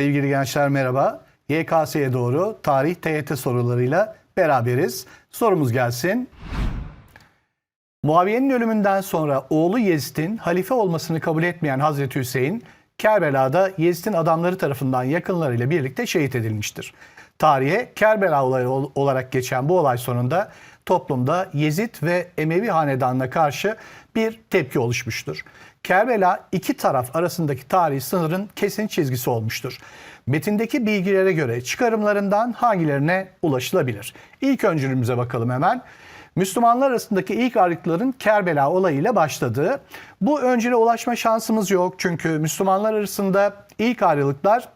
Sevgili gençler merhaba. YKS'ye doğru tarih TYT sorularıyla beraberiz. Sorumuz gelsin. Muaviye'nin ölümünden sonra oğlu Yezid'in halife olmasını kabul etmeyen Hazreti Hüseyin, Kerbela'da Yezid'in adamları tarafından yakınlarıyla birlikte şehit edilmiştir. Tarihe Kerbela olayı ol- olarak geçen bu olay sonunda toplumda Yezid ve Emevi hanedanına karşı bir tepki oluşmuştur. Kerbela iki taraf arasındaki tarihi sınırın kesin çizgisi olmuştur. Metindeki bilgilere göre çıkarımlarından hangilerine ulaşılabilir? İlk öncülümüze bakalım hemen. Müslümanlar arasındaki ilk ayrılıkların Kerbela olayıyla başladığı. Bu öncüle ulaşma şansımız yok çünkü Müslümanlar arasında ilk ayrılıklar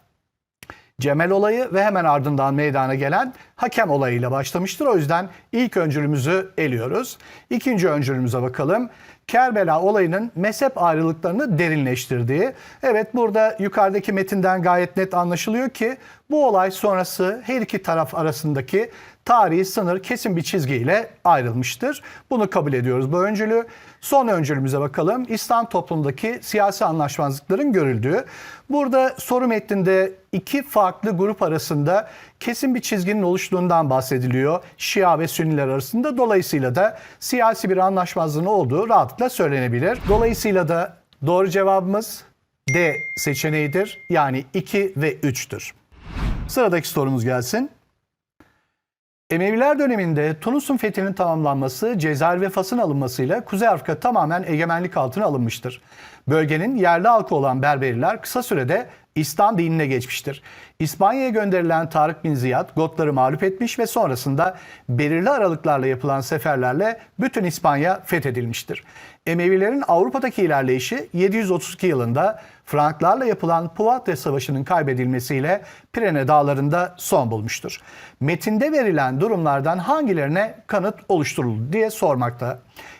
Cemel olayı ve hemen ardından meydana gelen hakem olayıyla başlamıştır. O yüzden ilk öncülümüzü eliyoruz. İkinci öncülümüze bakalım. Kerbela olayının mezhep ayrılıklarını derinleştirdiği. Evet burada yukarıdaki metinden gayet net anlaşılıyor ki bu olay sonrası her iki taraf arasındaki tarihi sınır kesin bir çizgiyle ayrılmıştır. Bunu kabul ediyoruz bu öncülü. Son öncülümüze bakalım. İslam toplumundaki siyasi anlaşmazlıkların görüldüğü. Burada soru metninde iki farklı grup arasında kesin bir çizginin oluştuğundan bahsediliyor. Şia ve Sünniler arasında. Dolayısıyla da siyasi bir anlaşmazlığın olduğu rahatlıkla söylenebilir. Dolayısıyla da doğru cevabımız D seçeneğidir. Yani 2 ve 3'tür. Sıradaki sorumuz gelsin. Emeviler döneminde Tunus'un fethinin tamamlanması, Cezayir ve Fas'ın alınmasıyla Kuzey Afrika tamamen egemenlik altına alınmıştır. Bölgenin yerli halkı olan Berberiler kısa sürede İslam dinine geçmiştir. İspanya'ya gönderilen Tarık bin Ziyad Gotları mağlup etmiş ve sonrasında belirli aralıklarla yapılan seferlerle bütün İspanya fethedilmiştir. Emevilerin Avrupa'daki ilerleyişi 732 yılında Franklarla yapılan Poitiers Savaşı'nın kaybedilmesiyle Pirene Dağları'nda son bulmuştur. Metinde verilen durumlardan hangilerine kanıt oluşturuldu diye sormakta.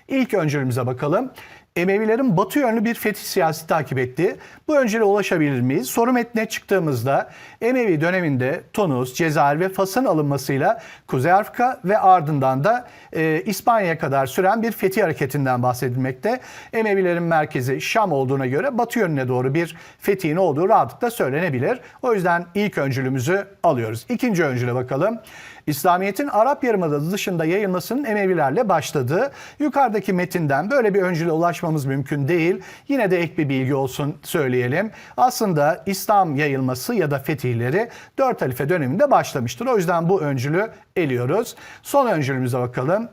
İlk öncülümüze bakalım. Emevilerin batı yönlü bir fetih siyasi takip ettiği bu öncüle ulaşabilir miyiz? Soru metnine çıktığımızda Emevi döneminde Tunus, Cezayir ve Fas'ın alınmasıyla Kuzey Afrika ve ardından da e, İspanya'ya kadar süren bir fetih hareketinden bahsedilmekte. Emevilerin merkezi Şam olduğuna göre batı yönüne doğru bir fetihin olduğu rahatlıkla söylenebilir. O yüzden ilk öncülümüzü alıyoruz. İkinci öncüle bakalım. İslamiyet'in Arap Yarımadası dışında yayılmasının Emevilerle başladığı yukarıdaki metinden böyle bir öncüle ulaşmamız mümkün değil. Yine de ek bir bilgi olsun söyleyelim. Aslında İslam yayılması ya da fetihleri 4 halife döneminde başlamıştır. O yüzden bu öncülü eliyoruz. Son öncülümüze bakalım.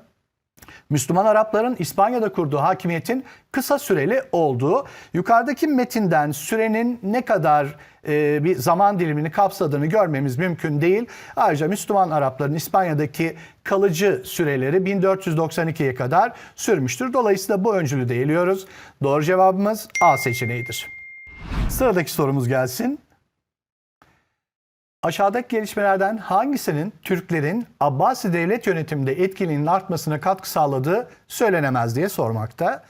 Müslüman Arapların İspanya'da kurduğu hakimiyetin kısa süreli olduğu, yukarıdaki metinden sürenin ne kadar e, bir zaman dilimini kapsadığını görmemiz mümkün değil. Ayrıca Müslüman Arapların İspanya'daki kalıcı süreleri 1492'ye kadar sürmüştür. Dolayısıyla bu öncülü de eliyoruz. Doğru cevabımız A seçeneğidir. Sıradaki sorumuz gelsin. Aşağıdaki gelişmelerden hangisinin Türklerin Abbasi devlet yönetiminde etkiliğinin artmasına katkı sağladığı söylenemez diye sormakta.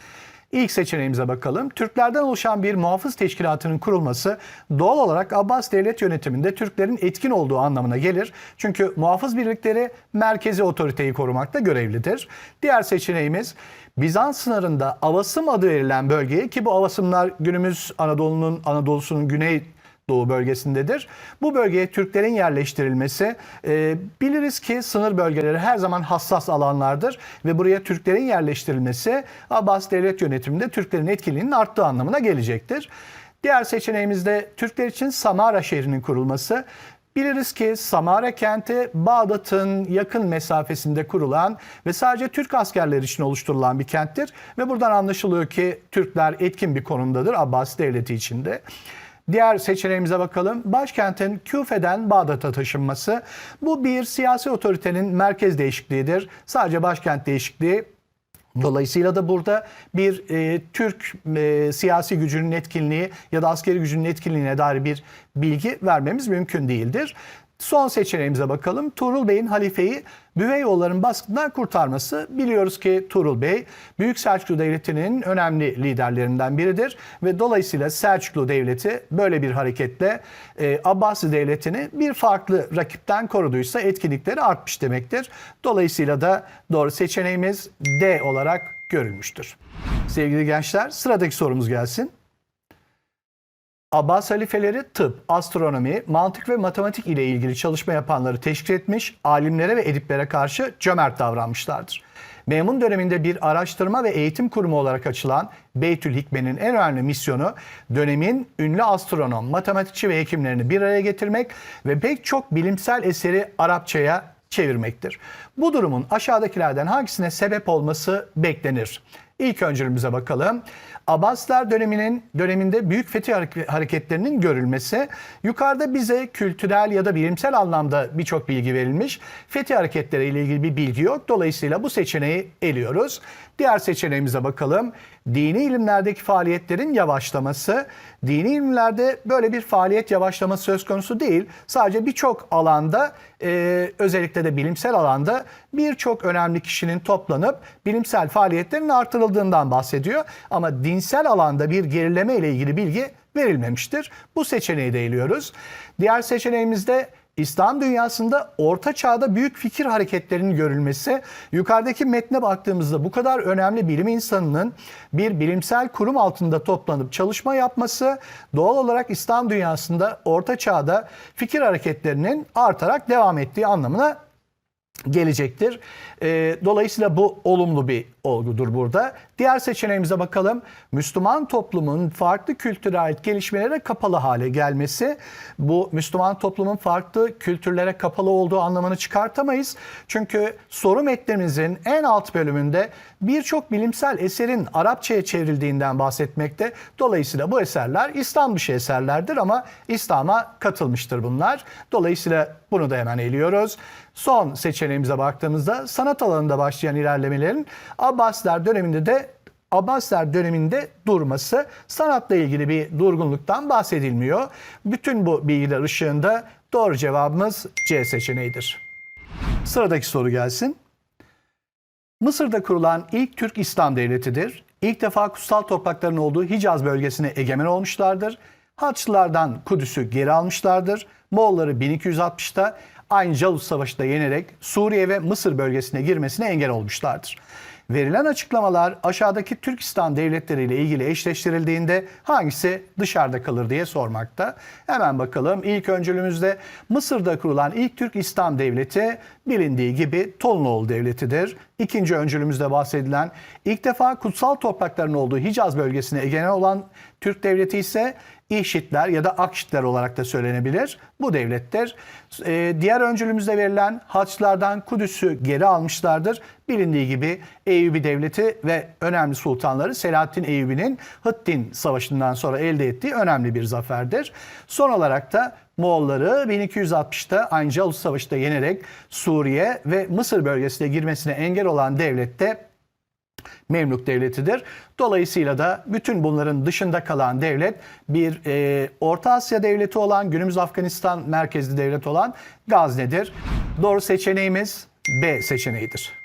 İlk seçeneğimize bakalım. Türklerden oluşan bir muhafız teşkilatının kurulması doğal olarak Abbas devlet yönetiminde Türklerin etkin olduğu anlamına gelir. Çünkü muhafız birlikleri merkezi otoriteyi korumakta görevlidir. Diğer seçeneğimiz Bizans sınırında Avasım adı verilen bölgeye ki bu Avasımlar günümüz Anadolu'nun Anadolu'sunun güney Doğu bölgesindedir. Bu bölgeye Türklerin yerleştirilmesi e, biliriz ki sınır bölgeleri her zaman hassas alanlardır ve buraya Türklerin yerleştirilmesi Abbas devlet yönetiminde Türklerin etkiliğinin arttığı anlamına gelecektir. Diğer seçeneğimiz de Türkler için Samara şehrinin kurulması. Biliriz ki Samara kenti Bağdat'ın yakın mesafesinde kurulan ve sadece Türk askerleri için oluşturulan bir kenttir. Ve buradan anlaşılıyor ki Türkler etkin bir konumdadır Abbasi devleti içinde. Diğer seçeneğimize bakalım. Başkentin Küfe'den Bağdat'a taşınması. Bu bir siyasi otoritenin merkez değişikliğidir. Sadece başkent değişikliği Dolayısıyla da burada bir e, Türk e, siyasi gücünün etkinliği ya da askeri gücünün etkinliğine dair bir bilgi vermemiz mümkün değildir. Son seçeneğimize bakalım. Tuğrul Bey'in halifeyi Büveyoğulların baskından kurtarması. Biliyoruz ki Tuğrul Bey Büyük Selçuklu Devleti'nin önemli liderlerinden biridir ve dolayısıyla Selçuklu Devleti böyle bir hareketle e, Abbasi Devleti'ni bir farklı rakipten koruduysa etkinlikleri artmış demektir. Dolayısıyla da doğru seçeneğimiz D olarak görülmüştür. Sevgili gençler sıradaki sorumuz gelsin. Abbas halifeleri tıp, astronomi, mantık ve matematik ile ilgili çalışma yapanları teşvik etmiş, alimlere ve ediplere karşı cömert davranmışlardır. Memun döneminde bir araştırma ve eğitim kurumu olarak açılan Beytül Hikme'nin en önemli misyonu dönemin ünlü astronom, matematikçi ve hekimlerini bir araya getirmek ve pek çok bilimsel eseri Arapçaya çevirmektir. Bu durumun aşağıdakilerden hangisine sebep olması beklenir? İlk öncülümüze bakalım. Abbasiler döneminin döneminde büyük fetih hareke- hareketlerinin görülmesi. Yukarıda bize kültürel ya da bilimsel anlamda birçok bilgi verilmiş. Fetih hareketleri ilgili bir bilgi yok. Dolayısıyla bu seçeneği eliyoruz. Diğer seçeneğimize bakalım. Dini ilimlerdeki faaliyetlerin yavaşlaması. Dini ilimlerde böyle bir faaliyet yavaşlaması söz konusu değil. Sadece birçok alanda e, özellikle de bilimsel alanda birçok önemli kişinin toplanıp bilimsel faaliyetlerin artırıldığından bahsediyor. Ama dinsel alanda bir gerileme ile ilgili bilgi verilmemiştir. Bu seçeneği de eliyoruz. Diğer seçeneğimizde İslam dünyasında orta çağda büyük fikir hareketlerinin görülmesi, yukarıdaki metne baktığımızda bu kadar önemli bilim insanının bir bilimsel kurum altında toplanıp çalışma yapması doğal olarak İslam dünyasında orta çağda fikir hareketlerinin artarak devam ettiği anlamına gelecektir. Ee, dolayısıyla bu olumlu bir olgudur burada. Diğer seçeneğimize bakalım. Müslüman toplumun farklı kültüre ait gelişmelere kapalı hale gelmesi. Bu Müslüman toplumun farklı kültürlere kapalı olduğu anlamını çıkartamayız. Çünkü soru metnimizin en alt bölümünde birçok bilimsel eserin Arapçaya çevrildiğinden bahsetmekte. Dolayısıyla bu eserler İslam dışı eserlerdir ama İslam'a katılmıştır bunlar. Dolayısıyla bunu da hemen eliyoruz. Son seçeneğimize baktığımızda sanat alanında başlayan ilerlemelerin Abbasiler döneminde de Abbasiler döneminde durması sanatla ilgili bir durgunluktan bahsedilmiyor. Bütün bu bilgiler ışığında doğru cevabımız C seçeneğidir. Sıradaki soru gelsin. Mısır'da kurulan ilk Türk İslam devletidir. İlk defa kutsal toprakların olduğu Hicaz bölgesine egemen olmuşlardır. Haçlılardan Kudüs'ü geri almışlardır. Moğolları 1260'ta Ayn Jalut Savaşı'da yenerek Suriye ve Mısır bölgesine girmesine engel olmuşlardır. Verilen açıklamalar aşağıdaki Türkistan devletleri ile ilgili eşleştirildiğinde hangisi dışarıda kalır diye sormakta. Hemen bakalım. İlk öncülümüzde Mısır'da kurulan ilk Türk İslam devleti bilindiği gibi Tolunoğlu devletidir. İkinci öncülümüzde bahsedilen ilk defa kutsal toprakların olduğu Hicaz bölgesine egemen olan Türk devleti ise İşitler ya da Akşitler olarak da söylenebilir. Bu devlettir. Ee, diğer öncülümüzde verilen Haçlılardan Kudüs'ü geri almışlardır. Bilindiği gibi Eyyubi devleti ve önemli sultanları Selahaddin Eyyubi'nin Hıttin Savaşı'ndan sonra elde ettiği önemli bir zaferdir. Son olarak da Moğolları 1260'ta Ayn-Jalut Savaşı'da yenerek Suriye ve Mısır bölgesine girmesine engel olan devlet de Memlük devletidir. Dolayısıyla da bütün bunların dışında kalan devlet bir e, Orta Asya devleti olan, günümüz Afganistan merkezli devlet olan Gazne'dir. Doğru seçeneğimiz B seçeneğidir.